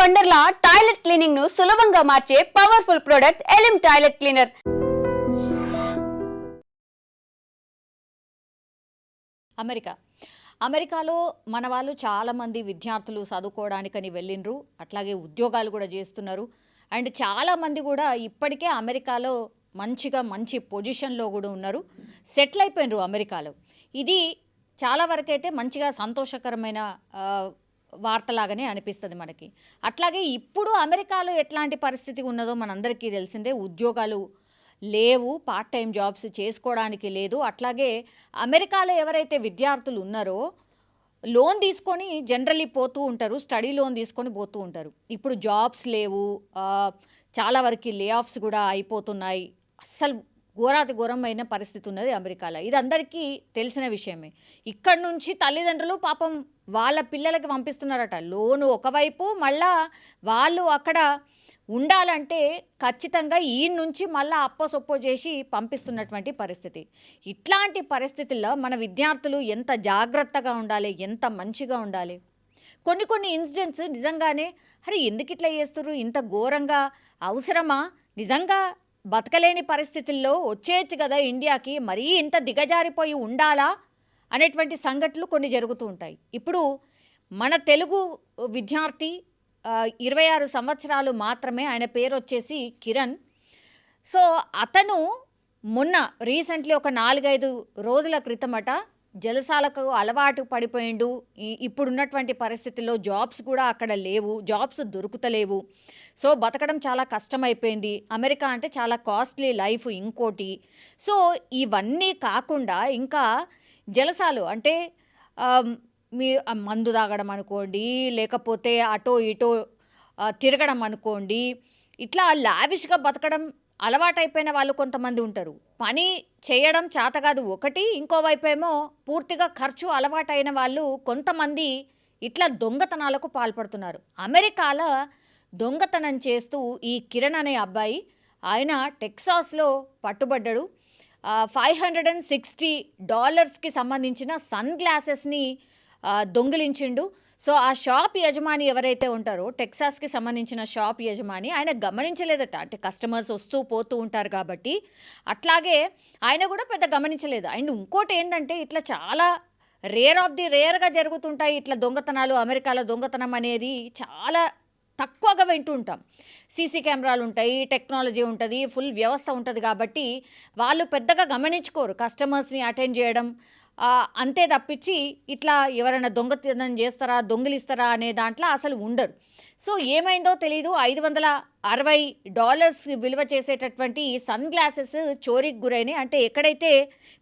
Wonderla toilet క్లీనింగ్ను సులభంగా మార్చే powerful product Elim toilet cleaner. America. అమెరికాలో మన వాళ్ళు చాలామంది విద్యార్థులు చదువుకోవడానికని వెళ్ళిండ్రు. అట్లాగే ఉద్యోగాలు కూడా చేస్తున్నారు. అండ్ చాలామంది కూడా ఇప్పటికే అమెరికాలో మంచిగా మంచి పొజిషన్లో కూడా ఉన్నారు. సెటిల్ అయిపోయినరు అమెరికాలో. ఇది చాలా వరకైతే మంచిగా సంతోషకరమైన వార్తలాగానే అనిపిస్తుంది మనకి. అట్లాగే ఇప్పుడు అమెరికాలో ఎట్లాంటి పరిస్థితి ఉన్నదో మనందరికీ తెలిసిందే ఉద్యోగాలు లేవు పార్ట్ టైం జాబ్స్ చేసుకోవడానికి లేదు. అట్లాగే అమెరికాలో ఎవరైతే విద్యార్థులు ఉన్నారో లోన్ తీసుకొని జనరల్లీ పోతూ ఉంటారు స్టడీ లోన్ తీసుకొని పోతూ ఉంటారు. ఇప్పుడు జాబ్స్ లేవు చాలా వరకు లే ఆఫ్స్ కూడా అయిపోతున్నాయి. అస్సలు ఘోరాతి ఘోరమైన పరిస్థితి ఉన్నది అమెరికాలో. ఇది అందరికీ తెలిసిన విషయమే. ఇక్కడ నుంచి తల్లిదండ్రులు పాపం వాళ్ళ పిల్లలకి పంపిస్తున్నారట. లోను ఒకవైపు మళ్ళా వాళ్ళు అక్కడ ఉండాలంటే ఖచ్చితంగా ఈ నుంచి మళ్ళీ అప్పో సొప్పో చేసి పంపిస్తున్నటువంటి పరిస్థితి. ఇట్లాంటి పరిస్థితుల్లో మన విద్యార్థులు ఎంత జాగ్రత్తగా ఉండాలి ఎంత మంచిగా ఉండాలి? కొన్ని కొన్ని ఇన్సిడెంట్స్ నిజంగానే అరే ఎందుకు ఇట్లా చేస్తున్నారు ఇంత ఘోరంగా? అవసరమా? నిజంగా బతకలేని పరిస్థితుల్లో వచ్చేయచ్చు కదా ఇండియాకి మరీ ఇంత దిగజారిపోయి ఉండాలా అనేటువంటి సంఘటనలు కొన్ని జరుగుతూ ఉంటాయి. ఇప్పుడు మన తెలుగు విద్యార్థి ఇరవై ఆరు సంవత్సరాలు మాత్రమే ఆయన పేరు వచ్చేసి కిరణ్. సో అతను మొన్న రీసెంట్లీ ఒక నాలుగైదు రోజుల క్రితమట జలసాలకు అలవాటు పడిపోయిండు. ఇప్పుడున్నటువంటి పరిస్థితుల్లో జాబ్స్ కూడా అక్కడ లేవు. జాబ్స్ దొరుకుతలేవు. సో బతకడం చాలా కష్టమైపోయింది. అమెరికా అంటే చాలా కాస్ట్లీ లైఫ్ ఇంకోటి. సో ఇవన్నీ కాకుండా ఇంకా జలసాలు అంటే మీ మందు తాగడం అనుకోండి లేకపోతే అటో ఇటో తిరగడం అనుకోండి ఇట్లా లావిష్గా బతకడం అలవాటైపోయిన వాళ్ళు కొంతమంది ఉంటారు. పని చేయడం చేతగాదు ఒకటి ఇంకోవైపేమో పూర్తిగా ఖర్చు అలవాటైన వాళ్ళు కొంతమంది ఇట్లా దొంగతనాలకు పాల్పడుతున్నారు. అమెరికాలో దొంగతనం చేస్తూ ఈ కిరణ్ అనే అబ్బాయి ఆయన టెక్సాస్లో పట్టుబడ్డాడు. ఫైవ్ హండ్రెడ్ అండ్ సిక్స్టీ డాలర్స్కి సంబంధించిన సన్ గ్లాసెస్ని దొంగిలించిండు. సో ఆ షాప్ యజమాని ఎవరైతే ఉంటారో టెక్సాస్కి సంబంధించిన షాప్ యజమాని ఆయన గమనించలేదట. అంటే కస్టమర్స్ వస్తూ పోతూ ఉంటారు కాబట్టి అట్లాగే ఆయన కూడా పెద్ద గమనించలేదు. అండ్ ఇంకోటి ఏంటంటే ఇట్లా చాలా రేర్ ఆఫ్ ది రేర్గా జరుగుతుంటాయి ఇట్లా దొంగతనాలు అమెరికాలో దొంగతనం అనేది చాలా తక్కువగా వింటూ ఉంటాం. సీసీ కెమెరాలు ఉంటాయి టెక్నాలజీ ఉంటుంది ఫుల్ వ్యవస్థ ఉంటుంది కాబట్టి వాళ్ళు పెద్దగా గమనించుకోరు కస్టమర్స్ని అటెండ్ చేయడం. అంతే తప్పించి ఇట్లా ఎవరైనా దొంగతనం చేస్తారా దొంగిలిస్తారా అనే దాంట్లో అసలు ఉండరు. సో ఏమైందో తెలీదు. ఐదు వందల అరవై డాలర్స్ విలువ చేసేటటువంటి సన్ గ్లాసెస్ చోరీకి గురైనాయి. అంటే ఎక్కడైతే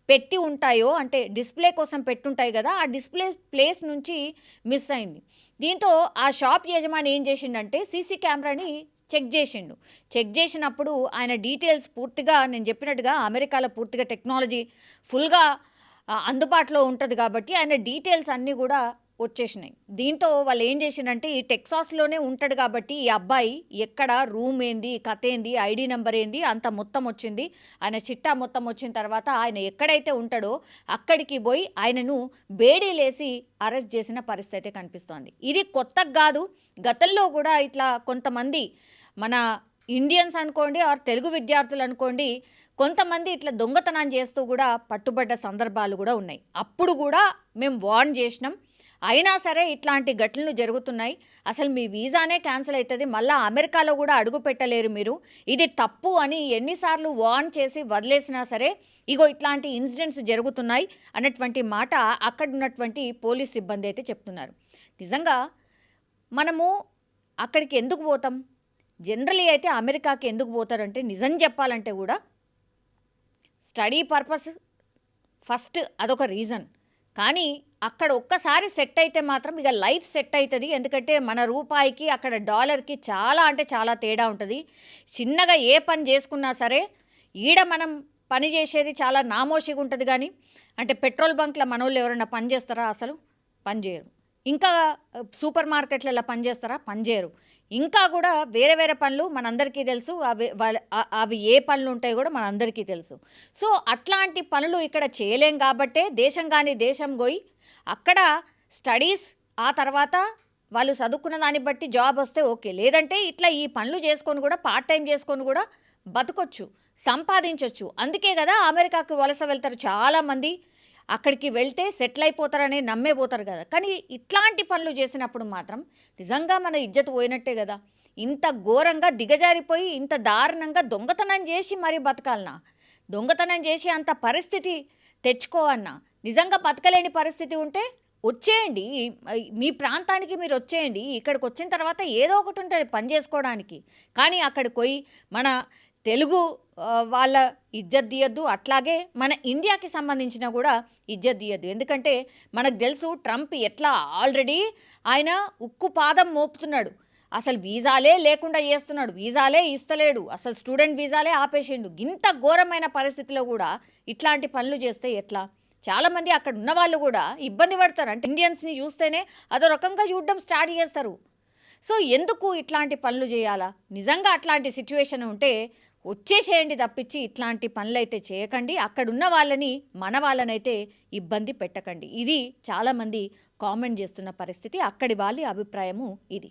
పెట్టి ఉంటాయో అంటే డిస్ప్లే కోసం పెట్టుంటాయి కదా ఆ డిస్ప్లే ప్లేస్ నుంచి మిస్ అయింది. దీంతో ఆ షాప్ యజమాని ఏం చేసిండంటే సీసీ కెమెరాని చెక్ చేసిండు. చెక్ చేసినప్పుడు ఆయన డీటెయిల్స్ పూర్తిగా నేను చెప్పినట్టుగా అమెరికాలో పూర్తిగా టెక్నాలజీ ఫుల్గా అందుబాటులో ఉంటుంది కాబట్టి ఆయన డీటెయిల్స్ అన్నీ కూడా వచ్చేసినాయి. దీంతో వాళ్ళు ఏం చేసిండంటే ఈ టెక్సాస్లోనే ఉంటాడు కాబట్టి ఈ అబ్బాయి ఎక్కడ రూమ్ ఏంది కథ ఏంది ఐడి నెంబర్ ఏంది అంత మొత్తం వచ్చింది. ఆయన చిట్టా మొత్తం వచ్చిన తర్వాత ఆయన ఎక్కడైతే ఉంటాడో అక్కడికి పోయి ఆయనను బేడీలేసి అరెస్ట్ చేసిన పరిస్థితి అయితే కనిపిస్తోంది. ఇది కొత్తగా కాదు గతంలో కూడా ఇట్లా కొంతమంది మన ఇండియన్స్ అనుకోండి ఆర్ తెలుగు విద్యార్థులు అనుకోండి కొంతమంది ఇట్లా దొంగతనం చేస్తూ కూడా పట్టుబడ్డ సందర్భాలు కూడా ఉన్నాయి. అప్పుడు కూడా మేము వార్న్ చేసినాం. అయినా సరే ఇట్లాంటి ఘటనలు జరుగుతున్నాయి. అసలు మీ వీసానే క్యాన్సిల్ అవుతుంది మళ్ళీ అమెరికాలో కూడా అడుగు పెట్టలేరు మీరు. ఇది తప్పు అని ఎన్నిసార్లు వార్న్ చేసి వదిలేసినా సరే ఇగో ఇట్లాంటి ఇన్సిడెంట్స్ జరుగుతున్నాయి అన్నటువంటి మాట అక్కడ ఉన్నటువంటి పోలీస్ సిబ్బంది అయితే చెప్తున్నారు. నిజంగా మనము అక్కడికి ఎందుకు పోతాం? జనరలీ అయితే అమెరికాకి ఎందుకు పోతారంటే నిజం చెప్పాలంటే కూడా స్టడీ పర్పస్ ఫస్ట్ అదొక రీజన్. కానీ అక్కడ ఒక్కసారి సెట్ అయితే మాత్రం ఇక లైఫ్ సెట్ అవుతుంది ఎందుకంటే మన రూపాయికి అక్కడ డాలర్కి చాలా అంటే చాలా తేడా ఉంటుంది. చిన్నగా ఏ పని చేసుకున్నా సరే ఈడ మనం పని చేసేది చాలా నామోషిగా ఉంటుంది కానీ అంటే పెట్రోల్ బంక్లో మనోళ్ళు ఎవరైనా పని చేస్తారా అసలు? పని చేయరు. ఇంకా సూపర్ మార్కెట్లలో పని పనిచేస్తారా పనిచేయరు ఇంకా కూడా వేరే వేరే పనులు మనందరికీ తెలుసు. అవి వాళ్ళ అవి ఏ పనులు ఉంటాయో కూడా మనందరికీ తెలుసు. సో అట్లాంటి పనులు ఇక్కడ చేయలేం కాబట్టే దేశం కానీ దేశం పోయి అక్కడ స్టడీస్ ఆ తర్వాత వాళ్ళు చదువుకున్న దాన్ని బట్టి జాబ్ వస్తే ఓకే. లేదంటే ఇట్లా ఈ పనులు చేసుకొని కూడా పార్ట్ టైం చేసుకొని కూడా బతకొచ్చు సంపాదించవచ్చు అందుకే కదా అమెరికాకు వలస వెళ్తారు చాలామంది. అక్కడికి వెళ్తే సెటిల్ అయిపోతారని నమ్మే పోతారు కదా. కానీ ఇట్లాంటి పనులు చేసినప్పుడు మాత్రం నిజంగా మన ఇజ్జత్ పోయినట్టే కదా. ఇంత ఘోరంగా దిగజారిపోయి ఇంత దారుణంగా దొంగతనం చేసి మరీ బతకాలనా? దొంగతనం చేసి అంత పరిస్థితి తెచ్చుకోవన్నా నిజంగా బతకలేని పరిస్థితి ఉంటే వచ్చేయండి. మీ ప్రాంతానికి మీరు వచ్చేయండి. ఇక్కడికి వచ్చిన తర్వాత ఏదో ఒకటి ఉంటుంది పని చేసుకోవడానికి. కానీ అక్కడికి పోయి మన తెలుగు వాళ్ళ ఇజ్జత్ తీయద్దు. అట్లాగే మన ఇండియాకి సంబంధించిన కూడా ఇజ్జత్ తీయద్దు. ఎందుకంటే మనకు తెలుసు ట్రంప్ ఎట్లా ఆల్రెడీ ఆయన ఉక్కు పాదం మోపుతున్నాడు. అసలు వీసాలే లేకుండా చేస్తున్నాడు. వీసాలే ఇస్తలేడు. అసలు స్టూడెంట్ వీసాలే ఆపేసిండు. ఇంత ఘోరమైన పరిస్థితిలో కూడా ఇట్లాంటి పనులు చేస్తే ఎట్లా? చాలామంది అక్కడ ఉన్న వాళ్ళు కూడా ఇబ్బంది పడతారు. అంటే ఇండియన్స్ని చూస్తేనే అదో రకంగా చూడడం స్టార్ట్ చేస్తారు. సో ఎందుకు ఇట్లాంటి పనులు చేయాలా? నిజంగా అట్లాంటి సిచ్యువేషన్ ఉంటే వచ్చేసేయండి తప్పించి ఇట్లాంటి పనులైతే చేయకండి. అక్కడున్న వాళ్ళని మన వాళ్ళనైతే ఇబ్బంది పెట్టకండి. ఇది చాలామంది కామెంట్ చేస్తున్న పరిస్థితి. అక్కడి వాళ్ళ అభిప్రాయము ఇది.